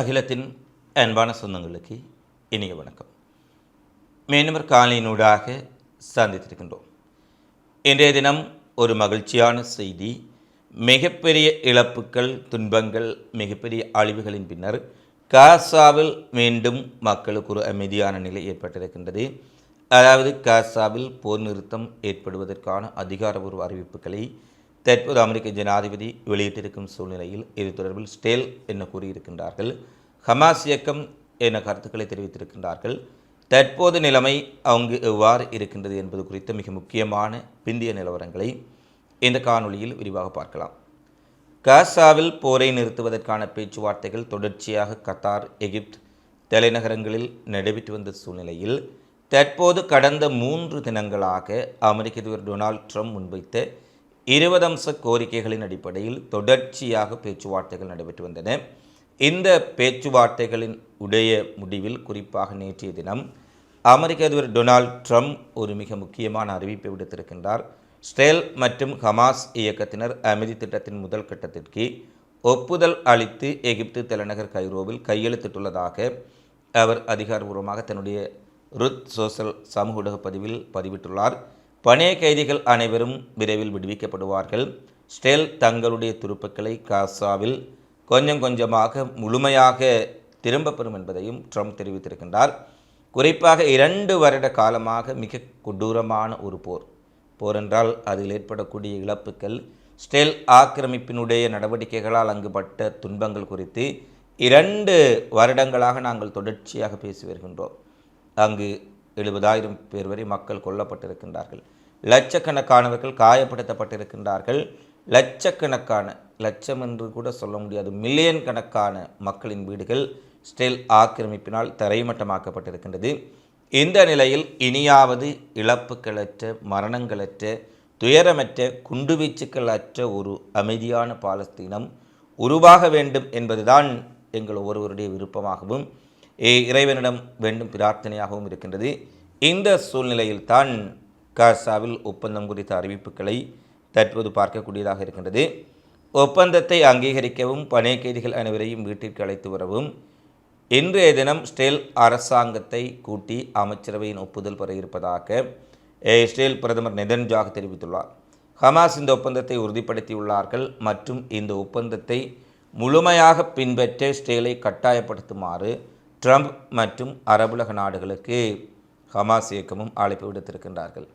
அகிலத்தின் அன்பான சொந்தங்களுக்கு இனிய வணக்கம். மீனவர் காலையினூடாக சந்தித்திருக்கின்றோம். இன்றைய தினம் ஒரு மகிழ்ச்சியான செய்தி. மிகப்பெரிய இழப்புகள் துன்பங்கள் மிகப்பெரிய அழிவுகளின் பின்னர் காசாவில் மீண்டும் மக்களுக்கு ஒரு அமைதியான நிலை ஏற்பட்டிருக்கின்றது. அதாவது காசாவில் போர் நிறுத்தம் ஏற்படுவதற்கான அதிகாரபூர்வ அறிவிப்புகளை தற்போது அமெரிக்க ஜனாதிபதி வெளியிட்டிருக்கும் சூழ்நிலையில் இது தொடர்பில் ஸ்டேல் என கூறியிருக்கின்றார்கள்? ஹமாஸ் இயக்கம் என கருத்துக்களை தெரிவித்திருக்கின்றார்கள்? தற்போது நிலைமை அங்கு எவ்வாறு இருக்கின்றது என்பது குறித்த மிக முக்கியமான பிந்திய நிலவரங்களை இந்த காணொளியில் விரிவாக பார்க்கலாம். காசாவில் போரை நிறுத்துவதற்கான பேச்சுவார்த்தைகள் தொடர்ச்சியாக கத்தார் எகிப்து தலைநகரங்களில் நடைபெற்று வந்த சூழ்நிலையில் தற்போது கடந்த மூன்று தினங்களாக அமெரிக்க அதிபர் டொனால்ட் ட்ரம்ப் முன்வைத்த இருபது அம்ச கோரிக்கைகளின் அடிப்படையில் தொடர்ச்சியாக பேச்சுவார்த்தைகள் நடைபெற்று வந்தன. இந்த பேச்சுவார்த்தைகளின் உடைய முடிவில் குறிப்பாக நேற்றைய தினம் அமெரிக்க அதிபர் டொனால்ட் ட்ரம்ப் ஒரு மிக முக்கியமான அறிவிப்பை விடுத்திருக்கின்றார். ஸ்டேல் மற்றும் ஹமாஸ் இயக்கத்தினர் அமைதி திட்டத்தின் முதல் கட்டத்திற்கு ஒப்புதல் அளித்து எகிப்து தலைநகர் கைரோவில் கையெழுத்திட்டுள்ளதாக அவர் அதிகாரபூர்வமாக தன்னுடைய ருத் சோசல் சமூக ஊடக பதிவில் பதிவிட்டுள்ளார். பணைய கைதிகள் அனைவரும் விரைவில் விடுவிக்கப்படுவார்கள். ஸ்டெல் தங்களுடைய துருப்புக்களை காசாவில் கொஞ்சம் கொஞ்சமாக முழுமையாக திரும்பப்பெறும் என்பதையும் ட்ரம்ப் தெரிவித்திருக்கின்றார். குறிப்பாக இரண்டு வருட காலமாக மிக கொடூரமான ஒரு போர். போர் என்றால் அதில் ஏற்படக்கூடிய இழப்புகள் ஸ்டெல் ஆக்கிரமிப்பினுடைய நடவடிக்கைகளால் அங்கு பட்ட துன்பங்கள் குறித்து இரண்டு வருடங்களாக நாங்கள் தொடர்ச்சியாக பேசி வருகின்றோம். அங்கு எழுபதாயிரம் பேர் வரை மக்கள் கொல்லப்பட்டிருக்கின்றார்கள். லட்சக்கணக்கானவர்கள் காயப்படுத்தப்பட்டிருக்கின்றார்கள். லட்சக்கணக்கான லட்சம் என்று கூட சொல்ல முடியாது மில்லியன் கணக்கான மக்களின் வீடுகள் ஸ்டெல் ஆக்கிரமிப்பினால் தரைமட்டமாக்கப்பட்டிருக்கின்றது. இந்த நிலையில் இனியாவது இழப்புகளற்ற மரணங்களற்ற துயரமற்ற குண்டுவீச்சுக்கள் அற்ற ஒரு அமைதியான பாலஸ்தீனம் உருவாக வேண்டும் என்பதுதான் எங்கள் ஒவ்வொருவருடைய விருப்பமாகவும் ஏ- இறைவனிடம் வேண்டும் பிரார்த்தனையாகவும் இருக்கின்றது. இந்த சூழ்நிலையில் தான் காசாவில் ஒப்பந்தம் குறித்த அறிவிப்புகளை தற்போது பார்க்கக்கூடியதாக இருக்கின்றது. ஒப்பந்தத்தை அங்கீகரிக்கவும் பணை கைதிகள் அனைவரையும் வீட்டிற்கு அழைத்து வரவும் இன்றைய தினம் ஸ்டேல் அரசாங்கத்தை கூட்டி அமைச்சரவையின் ஒப்புதல் பெற இருப்பதாக அஹ், இஸ்ரேல் பிரதமர் நெதன்ஜாக் தெரிவித்துள்ளார். ஹமாஸ் இந்த ஒப்பந்தத்தை உறுதிப்படுத்தியுள்ளார்கள் மற்றும் இந்த ஒப்பந்தத்தை முழுமையாக பின்பற்ற ஸ்டேலை கட்டாயப்படுத்துமாறு ட்ரம்ப் மற்றும் அரபுலக நாடுகளுக்கு ஹமாஸ் இயக்கமும் அழைப்பு விடுத்திருக்கின்றார்கள்.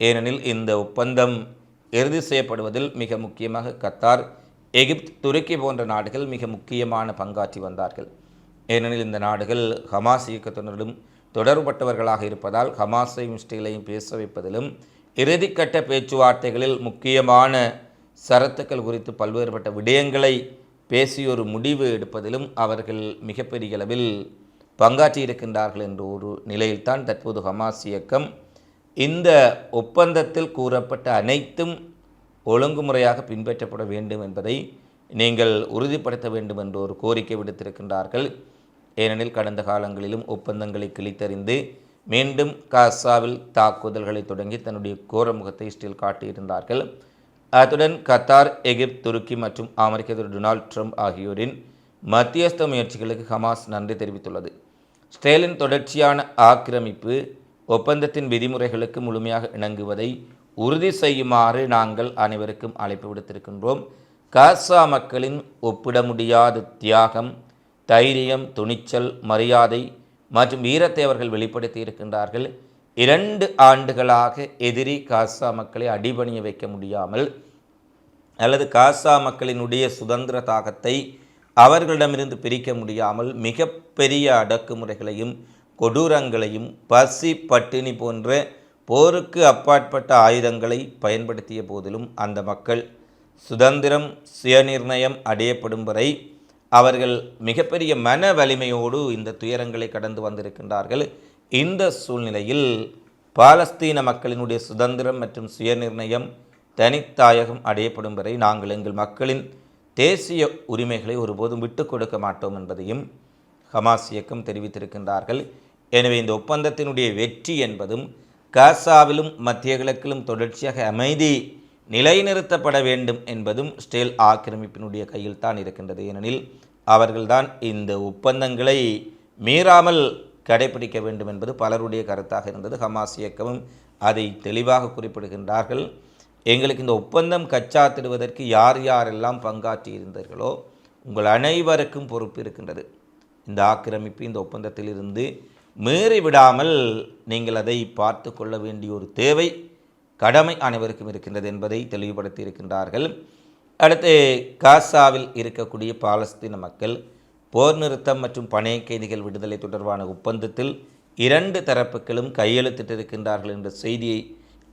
ஏனெனில் இந்த ஒப்பந்தம் இறுதி செய்யப்படுவதில் மிக முக்கியமாக கத்தார் எகிப்து துருக்கி போன்ற நாடுகள் மிக முக்கியமான பங்காற்றி வந்தார்கள். ஏனெனில் இந்த நாடுகள் ஹமாஸ் இயக்கத்தினரிடம் தொடர்பட்டவர்களாக இருப்பதால் ஹமாஸையும் இஸ்ரேலையும் பேச வைப்பதிலும் இறுதிக்கட்ட பேச்சுவார்த்தைகளில் முக்கியமான சரத்துக்கள் குறித்து பல்வேறுபட்ட விடயங்களை பேசி ஒரு முடிவு எடுப்பதிலும் அவர்கள் மிகப்பெரிய அளவில் பங்காற்றி இருக்கின்றார்கள் என்ற ஒரு நிலையில்தான் தற்போது ஹமாஸ் இயக்கம் இந்த ஒப்பந்தத்தில் கூறப்பட்ட அனைத்தும் ஒழுங்குமுறையாக பின்பற்றப்பட வேண்டும் என்பதை நீங்கள் உறுதிப்படுத்த வேண்டும் என்ற ஒரு கோரிக்கை விடுத்திருக்கின்றார்கள். ஏனெனில் கடந்த காலங்களிலும் ஒப்பந்தங்களை கிழித்தறிந்து மீண்டும் காசாவில் தாக்குதல்களை தொடங்கி தன்னுடைய கோர முகத்தை இஸ்ரேல் காட்டியிருந்தார்கள். அத்துடன் கத்தார் எகிப்த் துருக்கி மற்றும் அமெரிக்க டொனால்ட் ட்ரம்ப் ஆகியோரின் மத்தியஸ்த முயற்சிகளுக்கு ஹமாஸ் நன்றி தெரிவித்துள்ளது. ஸ்டேலின் தொடர்ச்சியான ஆக்கிரமிப்பு ஒப்பந்தத்தின் விதிமுறைகளுக்கு முழுமையாக இணங்குவதை உறுதி செய்யுமாறு நாங்கள் அனைவருக்கும் அழைப்பு விடுத்திருக்கின்றோம். காசா மக்களின் ஒப்பிட முடியாத தியாகம் தைரியம் துணிச்சல் மரியாதை மற்றும் வீரத்தை அவர்கள் வெளிப்படுத்தி இருக்கின்றார்கள். இரண்டு ஆண்டுகளாக எதிரி காசா மக்களை அடிபணிய வைக்க முடியாமல் அல்லது காசா மக்களினுடைய சுதந்திர தாகத்தை அவர்களிடமிருந்து பிரிக்க முடியாமல் மிகப்பெரிய அடக்குமுறைகளையும் கொடூரங்களையும் பசி பட்டினி போன்ற போருக்கு அப்பாற்பட்ட ஆயுதங்களை பயன்படுத்திய போதிலும் அந்த மக்கள் சுதந்திரம் சுயநிர்ணயம் அடையப்படும் வரை அவர்கள் மிகப்பெரிய மன வலிமையோடு இந்த துயரங்களை கடந்து வந்திருக்கின்றார்கள். இந்த சூழ்நிலையில் பாலஸ்தீன மக்களினுடைய சுதந்திரம் மற்றும் சுயநிர்ணயம் தனித்தாயகம் அடையப்படும் வரை நாங்கள் எங்கள் மக்களின் தேசிய உரிமைகளை ஒருபோதும் விட்டுக் கொடுக்க மாட்டோம் என்பதையும் ஹமாஸ் இயக்கம் தெரிவித்திருக்கின்றார்கள். எனவே இந்த ஒப்பந்தத்தினுடைய வெற்றி என்பதும் காசாவிலும் மத்திய கிழக்கிலும் தொடர்ச்சியாக அமைதி நிலைநிறுத்தப்பட வேண்டும் என்பதும் ஸ்டேல் ஆக்கிரமிப்பினுடைய கையில் தான் இருக்கின்றது. ஏனெனில் அவர்கள்தான் இந்த ஒப்பந்தங்களை மீறாமல் கடைபிடிக்க வேண்டும் என்பது பலருடைய கருத்தாக இருந்தது. ஹமாஸ் இயக்கமும் அதை தெளிவாக குறிப்பிடுகின்றார்கள். எங்களுக்கு இந்த ஒப்பந்தம் கச்சாத்திடுவதற்கு யார் யாரெல்லாம் பங்காற்றி இருந்தீர்களோ உங்கள் அனைவருக்கும் பொறுப்பு இருக்கின்றது. இந்த ஆக்கிரமிப்பு இந்த ஒப்பந்தத்தில் இருந்து நீங்கள் அதை பார்த்து கொள்ள வேண்டிய ஒரு தேவை கடமை அனைவருக்கும் இருக்கின்றது என்பதை தெளிவுபடுத்தி இருக்கின்றார்கள். அடுத்து காசாவில் இருக்கக்கூடிய பாலஸ்தீன மக்கள் போர் நிறுத்தம் மற்றும் பணைய கைதிகள் விடுதலை தொடர்பான ஒப்பந்தத்தில் இரண்டு தரப்புகளும் கையெழுத்திட்டிருக்கின்றார்கள் என்ற செய்தியை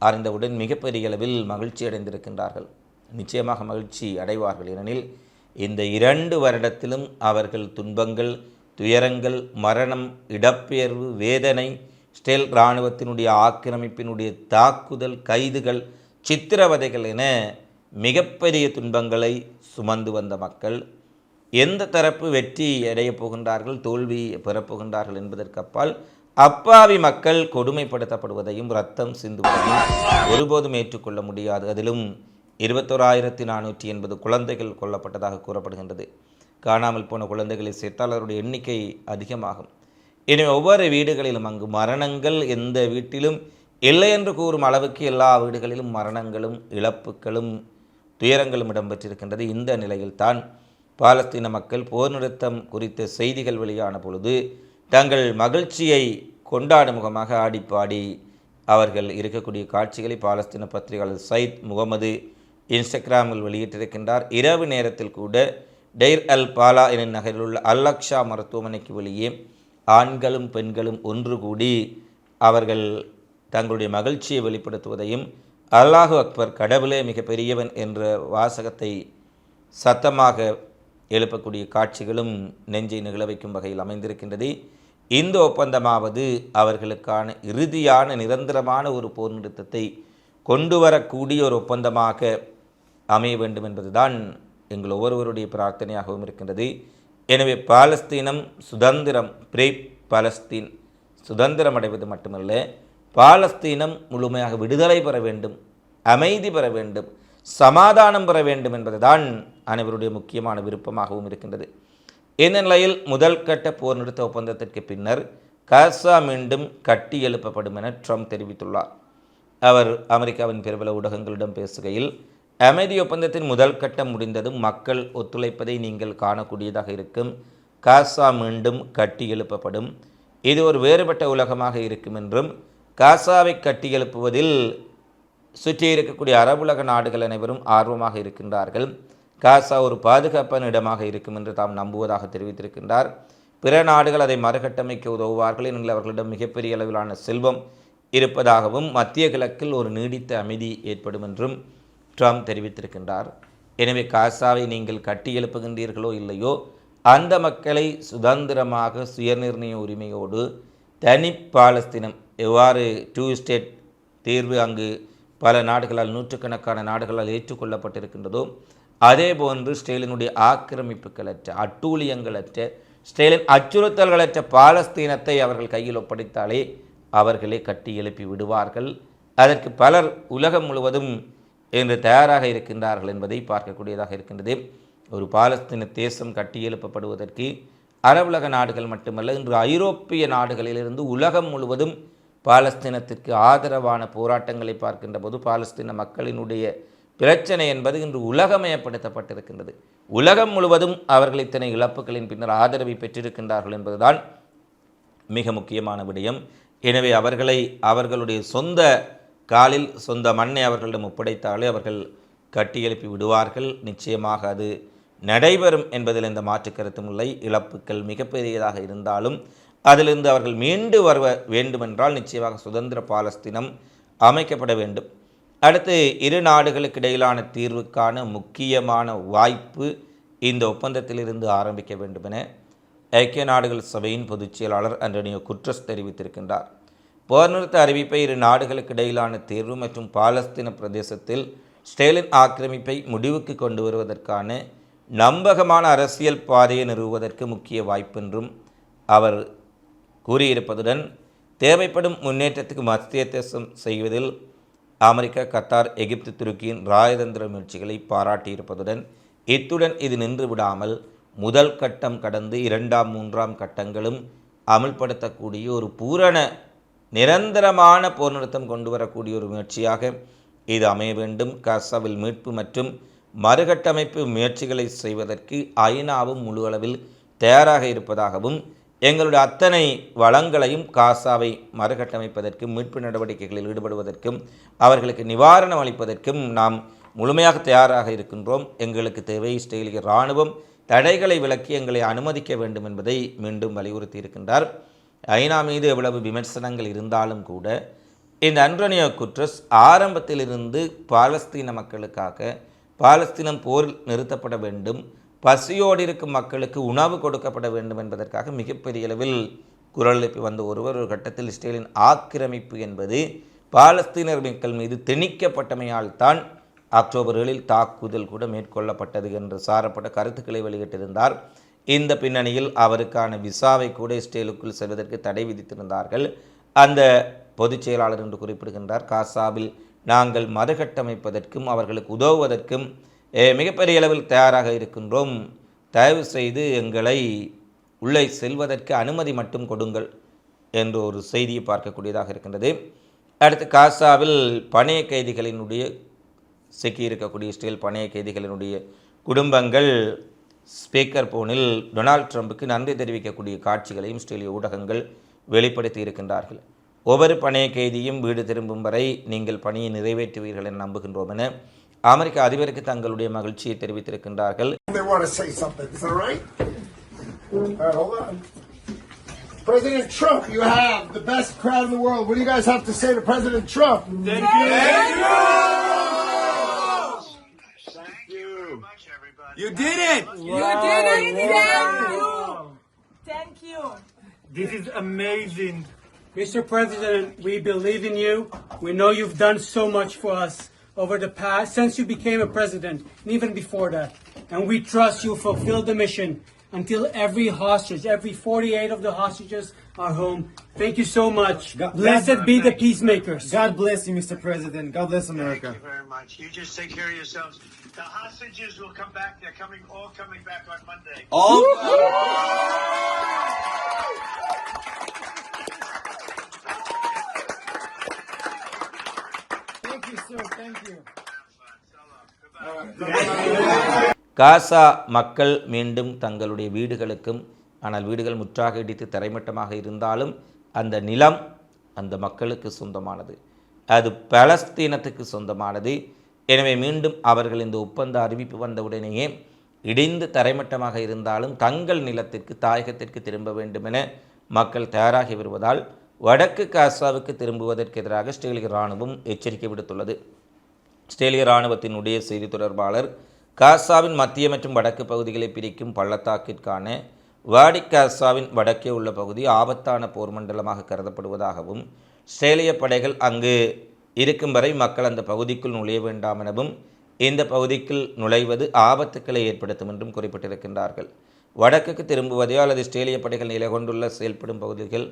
அறிந்தவுடன் மிகப்பெரிய அளவில் மகிழ்ச்சி அடைந்திருக்கின்றார்கள். நிச்சயமாக மகிழ்ச்சி அடைவார்கள். ஏனெனில் இந்த இரண்டு வருடத்திலும் அவர்கள் துன்பங்கள் துயரங்கள் மரணம் இடப்பெயர்வு வேதனை ஸ்டெல் இராணுவத்தினுடைய ஆக்கிரமிப்பினுடைய தாக்குதல் கைதுகள் சித்திரவதைகள் என மிகப்பெரிய துன்பங்களை சுமந்து வந்த மக்கள் எந்த தரப்பு வெற்றி அடையப் போகின்றார்கள் தோல்வி பெறப்போகின்றார்கள் என்பதற்கப்பால் அப்பாவி மக்கள் கொடுமைப்படுத்தப்படுவதையும் ரத்தம் சிந்துவதையும் ஒருபோதும் ஏற்றுக்கொள்ள முடியாது. அதிலும் இருபத்தோராயிரத்தி நானூற்றி எண்பது குழந்தைகள் கொல்லப்பட்டதாக கூறப்படுகின்றது. காணாமல் போன குழந்தைகளை சேர்த்தாளருடைய எண்ணிக்கை அதிகமாகும். எனவே ஒவ்வொரு வீடுகளிலும் அங்கு மரணங்கள் எந்த வீட்டிலும் இல்லை என்று கூறும் அளவுக்கு எல்லா வீடுகளிலும் மரணங்களும் இழப்புகளும் துயரங்களும் இடம்பெற்றிருக்கின்றது. இந்த நிலையில்தான் பாலஸ்தீன மக்கள் போர் நிறுத்தம் குறித்த செய்திகள் வெளியான பொழுது தங்கள் மகிழ்ச்சியை கொண்டாடும் முகமாக ஆடிப்பாடி. அவர்கள் இருக்கக்கூடிய காட்சிகளை பாலஸ்தீன பத்திரிகையாளர் சயித் முகமது இன்ஸ்டாகிராமில் வெளியிட்டிருக்கின்றார். இரவு நேரத்தில் கூட டெய்ர் அல் பாலா எனும் நகரில் உள்ள அல்லக்ஷா மருத்துவமனைக்கு வெளியே ஆண்களும் பெண்களும் ஒன்று கூடி அவர்கள் தங்களுடைய மகிழ்ச்சியை வெளிப்படுத்துவதையும் அல்லாஹு அக்பர் கடவுளே மிக பெரியவன் என்ற வாசகத்தை சத்தமாக எழுப்பக்கூடிய காட்சிகளும் நெஞ்சை நிகழ வைக்கும் வகையில் அமைந்திருக்கின்றது. இந்த ஒப்பந்தமாவது அவர்களுக்கான இறுதியான நிரந்தரமான ஒரு போர் நிறுத்தத்தை கொண்டு வரக்கூடிய ஒரு ஒப்பந்தமாக அமைய வேண்டும் என்பதுதான் எங்கள் ஒவ்வொருவருடைய பிரார்த்தனையாகவும் இருக்கின்றது. எனவே பாலஸ்தீனம் சுதந்திரம் பிரே பாலஸ்தீன் சுதந்திரம் அடைவது மட்டுமல்ல பாலஸ்தீனம் முழுமையாக விடுதலை பெற வேண்டும் அமைதி பெற வேண்டும் சமாதானம் பெற வேண்டும் என்பதுதான் அனைவருடைய முக்கியமான விருப்பமாகவும் இருக்கின்றது. இந்த நிலையில் முதல் கட்ட போர் நிறுத்த ஒப்பந்தத்திற்கு பின்னர் காசா மீண்டும் கட்டி எழுப்பப்படும் என ட்ரம்ப் தெரிவித்துள்ளார். அவர் அமெரிக்காவின் பிரபல ஊடகங்களிடம் பேசுகையில் அமைதி ஒப்பந்தத்தின் முதல் கட்டம் முடிந்ததும் மக்கள் ஒத்துழைப்பதை நீங்கள் காணக்கூடியதாக இருக்கும். காசா மீண்டும் கட்டி எழுப்பப்படும். இது ஒரு வேறுபட்ட உலகமாக இருக்கும் என்றும் காசாவை கட்டி எழுப்புவதில் சுற்றி இருக்கக்கூடிய அரபுலக நாடுகள் அனைவரும் ஆர்வமாக இருக்கின்றார்கள். காசா ஒரு பாதுகாப்பான இடமாக இருக்கும் என்று தாம் நம்புவதாக தெரிவித்திருக்கின்றார். பிற நாடுகள் அதை மறுகட்டமைக்க உதவுவார்கள் என்கிற அவர்களிடம் மிகப்பெரிய அளவிலான செல்வம் இருப்பதாகவும் மத்திய கிழக்கில் ஒரு நீடித்த அமைதி ஏற்படும் என்றும் ட்ரம்ப் தெரிவித்திருக்கின்றார். எனவே காசாவை நீங்கள் கட்டி எழுப்புகின்றீர்களோ இல்லையோ அந்த மக்களை சுதந்திரமாக சுயநிர்ணய உரிமையோடு தனி பாலஸ்தீனம் எவ்வாறு டூ ஸ்டேட் தீர்வு அங்கு பல நாடுகளால் நூற்றுக்கணக்கான நாடுகளால் ஏற்றுக்கொள்ளப்பட்டிருக்கின்றதோ அதே போன்று ஸ்டேலினுடைய ஆக்கிரமிப்புகளற்ற அட்டூழியங்களற்ற ஸ்டேலின் அச்சுறுத்தல்களற்ற பாலஸ்தீனத்தை அவர்கள் கையில் ஒப்படைத்தாலே அவர்களே கட்டி எழுப்பி விடுவார்கள். அதற்கு பலர் உலகம் முழுவதும் என்று தயாராக இருக்கின்றார்கள் என்பதை பார்க்கக்கூடியதாக இருக்கின்றது. ஒரு பாலஸ்தீன தேசம் கட்டியெழுப்பப்படுவதற்கு அரபுலக நாடுகள் மட்டுமல்ல இன்று ஐரோப்பிய நாடுகளிலிருந்து உலகம் முழுவதும் பாலஸ்தீனத்திற்கு ஆதரவான போராட்டங்களை பார்க்கின்ற போது பாலஸ்தீன மக்களினுடைய பிரச்சனை என்பது இன்று உலகமயப்படுத்தப்பட்டிருக்கின்றது. உலகம் முழுவதும் அவர்கள் இத்தனை இழப்புகளின் பின்னர் ஆதரவை பெற்றிருக்கின்றார்கள் என்பதுதான் மிக முக்கியமான விடயம். எனவே அவர்களை அவர்களுடைய சொந்த காலில் சொந்த மண்ணை அவர்களிடம் ஒப்படைத்தாலே அவர்கள் கட்டியெழுப்பி விடுவார்கள். நிச்சயமாக அது நடைபெறும் என்பதில் எந்த மாற்று கருத்தும் இல்லை. இழப்புகள் மிகப்பெரியதாக இருந்தாலும் அதிலிருந்து அவர்கள் மீண்டு வருவ வேண்டுமென்றால் நிச்சயமாக சுதந்திர பாலஸ்தீனம் அமைக்கப்பட வேண்டும். அடுத்து இரு நாடுகளுக்கு இடையிலான தீர்வுக்கான முக்கியமான வாய்ப்பு இந்த ஒப்பந்தத்திலிருந்து ஆரம்பிக்க வேண்டும் என ஐக்கிய நாடுகள் சபையின் பொதுச் செயலாளர் அண்டனியோ குட்ரஸ் தெரிவித்திருக்கின்றார். போர் நிறுத்த அறிவிப்பை இரு நாடுகளுக்கு இடையிலான தீர்வு மற்றும் பாலஸ்தீன பிரதேசத்தில் ஸ்டேலின் ஆக்கிரமிப்பை முடிவுக்கு கொண்டு வருவதற்கான நம்பகமான அரசியல் பாதையை நிறுவுவதற்கு முக்கிய வாய்ப்பென்றும் அவர் கூறியிருப்பதுடன் தேவைப்படும் முன்னேற்றத்துக்கு மத்திய தேசம் செய்வதில் அமெரிக்கா கத்தார் எகிப்து துருக்கியின் ராஜதந்திர முயற்சிகளை பாராட்டியிருப்பதுடன் இத்துடன் இது நின்று விடாமல் முதல் கட்டம் கடந்து இரண்டாம் மூன்றாம் கட்டங்களும் அமல்படுத்தக்கூடிய ஒரு பூரண நிரந்தரமான போர் நிறுத்தம் கொண்டு வரக்கூடிய ஒரு முயற்சியாக இது அமைய வேண்டும். காசாவில் மீட்பு மற்றும் மறுகட்டமைப்பு முயற்சிகளை செய்வதற்கு ஐநாவும் முழு அளவில் தயாராக இருப்பதாகவும் எங்களுடைய அத்தனை வளங்களையும் காசாவை மறுகட்டமைப்பதற்கும் மீட்பு நடவடிக்கைகளில் ஈடுபடுவதற்கும் அவர்களுக்கு நிவாரணம் அளிப்பதற்கும் நாம் முழுமையாக தயாராக இருக்கின்றோம். எங்களுக்கு தேவை இஸ்ரேலிய இராணுவம் தடைகளை விலக்கி எங்களை அனுமதிக்க வேண்டும் என்பதை மீண்டும் வலியுறுத்தி இருக்கின்றார். ஐநா மீது எவ்வளவு விமர்சனங்கள் இருந்தாலும் கூட இந்த அன்டோனியோ குட்ரஸ் ஆரம்பத்திலிருந்து பாலஸ்தீன மக்களுக்காக பாலஸ்தீனம் போர் நிறுத்தப்பட வேண்டும் பசியோடு இருக்கும் மக்களுக்கு உணவு கொடுக்கப்பட வேண்டும் என்பதற்காக மிகப்பெரிய அளவில் குரல் எழுப்பி வந்த ஒருவர் ஒரு கட்டத்தில் இஸ்ரேலின் ஆக்கிரமிப்பு என்பது பாலஸ்தீனர் மக்கள் மீது திணிக்கப்பட்டமையால் தான் அக்டோபர் ஏழில் தாக்குதல் கூட மேற்கொள்ளப்பட்டது என்று சாரப்பட்ட கருத்துக்களை வெளியிட்டிருந்தார். இந்த பின்னணியில் அவருக்கான விசாவை கூட இஸ்ரேலுக்குள் செல்வதற்கு தடை விதித்திருந்தார்கள். அந்த பொதுச் செயலாளர் என்று குறிப்பிடுகின்றார் காசாவில் நாங்கள் மறுகட்டமைப்பதற்கும் அவர்களுக்கு உதவுவதற்கும் மிகப்பெரிய அளவில் தயாராக இருக்கின்றோம். தயவு செய்து எங்களை உள்ளே செல்வதற்கு அனுமதி மட்டும் கொடுங்கள் என்ற ஒரு செய்தியை பார்க்கக்கூடியதாக இருக்கின்றது. அடுத்து காசாவில் பணைய கைதிகளினுடைய சிக்கியிருக்கக்கூடிய இஸ்ரேல் பணைய கைதிகளினுடைய குடும்பங்கள் ஸ்பீக்கர் போனில் டொனால்ட் ட்ரம்புக்கு நன்றி தெரிவிக்கக்கூடிய காட்சிகளையும் இஸ்ரேலிய ஊடகங்கள் வெளிப்படுத்தி இருக்கின்றார்கள். ஒவ்வொரு பணைய கைதியும் வீடு திரும்பும் வரை நீங்கள் பணியை நிறைவேற்றுவீர்கள் என நம்புகின்றோம் என அமெரிக்க அதிபருக்கு தங்களுடைய மகிழ்ச்சியை தெரிவித்திருக்கின்றார்கள் They want to say something. Is that all right? All right, hold on. President Trump, you have the best crowd in the world. What do you guys have to say to President Trump? Thank you. Thank you. much, everybody. You did it. You did it! Thank you! Thank you! This is amazing. Mr. President, we believe in you. We know you've done so much for us over the past, since you became a president, and even before that. And we trust you fulfill the mission until every hostage, every 48 of the hostages are home. Thank you so much. God- Blessed be the peacemakers. God bless you, Mr. President. God bless America. Thank you very much. You just take care of yourselves. The hostages will come back. They're coming, all coming back on Monday. Thank காசா மக்கள் மீண்டும் தங்களுடைய வீடுகளுக்கும் ஆனால் வீடுகள் முற்றாக இடித்து தரைமட்டமாக இருந்தாலும் அந்த நிலம் அந்த மக்களுக்கு சொந்தமானது. அது பலஸ்தீனத்துக்கு சொந்தமானது. எனவே மீண்டும் அவர்கள் இந்த ஒப்பந்த அறிவிப்பு வந்தவுடனேயே இடிந்து தரைமட்டமாக இருந்தாலும் தங்கள் நிலத்திற்கு தாயகத்திற்கு திரும்ப வேண்டுமென மக்கள் தயாராகி வருவதால் வடக்கு காசாவுக்கு திரும்புவதற்கு எதிராக இஸ்ரேலிய இராணுவம் எச்சரிக்கை விடுத்துள்ளது. ஆஸ்திரேலிய இராணுவத்தினுடைய செய்தி தொடர்பாளர் காசாவின் மத்திய மற்றும் வடக்கு பகுதிகளை பிரிக்கும் பள்ளத்தாக்கிற்கான வாடி காசாவின் வடக்கே உள்ள பகுதி ஆபத்தான போர் மண்டலமாக கருதப்படுவதாகவும் ஸ்ரேலிய படைகள் அங்கு இருக்கும் வரை மக்கள் அந்த பகுதிக்குள் நுழைய வேண்டாம் எனவும் இந்த பகுதிக்குள் நுழைவது ஆபத்துக்களை ஏற்படுத்தும் என்றும் குறிப்பிட்டிருக்கின்றார்கள். வடக்குக்கு திரும்புவதையோ அல்லது ஸ்ட்ரேலிய படைகள் நிலை கொண்டுள்ள செயல்படும் பகுதிகள்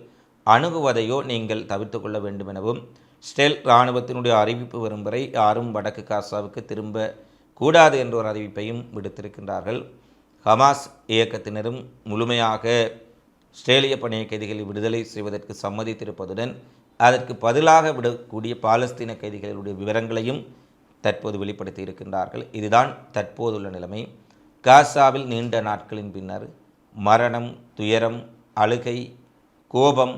அணுகுவதையோ நீங்கள் தவிர்த்து கொள்ள வேண்டும் எனவும் ஸ்டெல் இராணுவத்தினுடைய அறிவிப்பு வரும் வரை யாரும் வடக்கு காசாவுக்கு திரும்ப கூடாது என்ற ஒரு அறிவிப்பையும் விடுத்திருக்கின்றார்கள். ஹமாஸ் இயக்கத்தினரும் முழுமையாக ஆஸ்திரேலிய பணிய கைதிகளை விடுதலை செய்வதற்கு சம்மதித்திருப்பதுடன் அதற்கு பதிலாக விடக்கூடிய பாலஸ்தீன கைதிகளுடைய விவரங்களையும் தற்போது வெளிப்படுத்தி இருக்கின்றார்கள். இதுதான் தற்போதுள்ள நிலைமை. காசாவில் நீண்ட நாட்களின் பின்னர் மரணம் துயரம் அழுகை கோபம்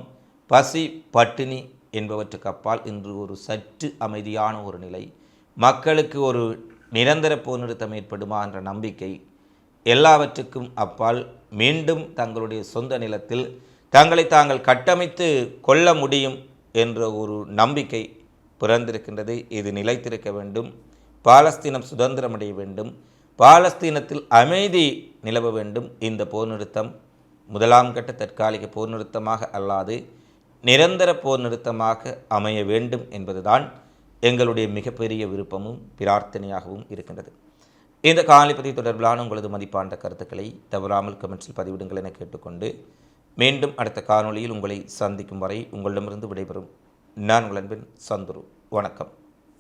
பசி பட்டினி என்பவற்றுக்கு அப்பால் இன்று ஒரு சற்று அமைதியான ஒரு நிலை. மக்களுக்கு ஒரு நிரந்தர போர்நிறுத்தம் ஏற்படுமா என்ற நம்பிக்கை எல்லாவற்றுக்கும் அப்பால் மீண்டும் தங்களுடைய சொந்த நிலத்தில் தங்களை தாங்கள் கட்டமைத்து கொள்ள முடியும் என்ற ஒரு நம்பிக்கை பிறந்திருக்கின்றது. இது நிலைத்திருக்க வேண்டும். பாலஸ்தீனம் சுதந்திரமடைய வேண்டும். பாலஸ்தீனத்தில் அமைதி நிலவ வேண்டும். இந்த போர் நிறுத்தம் முதலாம் கட்ட தற்காலிக போர் நிறுத்தமாக அல்லாது நிரந்தர போர் நிறுத்தமாக அமைய வேண்டும் என்பதுதான் எங்களுடைய மிகப்பெரிய விருப்பமும் பிரார்த்தனையாகவும் இருக்கின்றது. இந்த காணொலி தொடர்பிலான உங்களது மதிப்பாண்ட கருத்துக்களை தவறாமல் கமெண்ட்ஸில் பதிவிடுங்கள் என கேட்டுக்கொண்டு மீண்டும் அடுத்த காணொளியில் உங்களை சந்திக்கும் வரை உங்களிடமிருந்து விடைபெறும் நான் உங்கள் அன்பின் சந்துரு. வணக்கம்.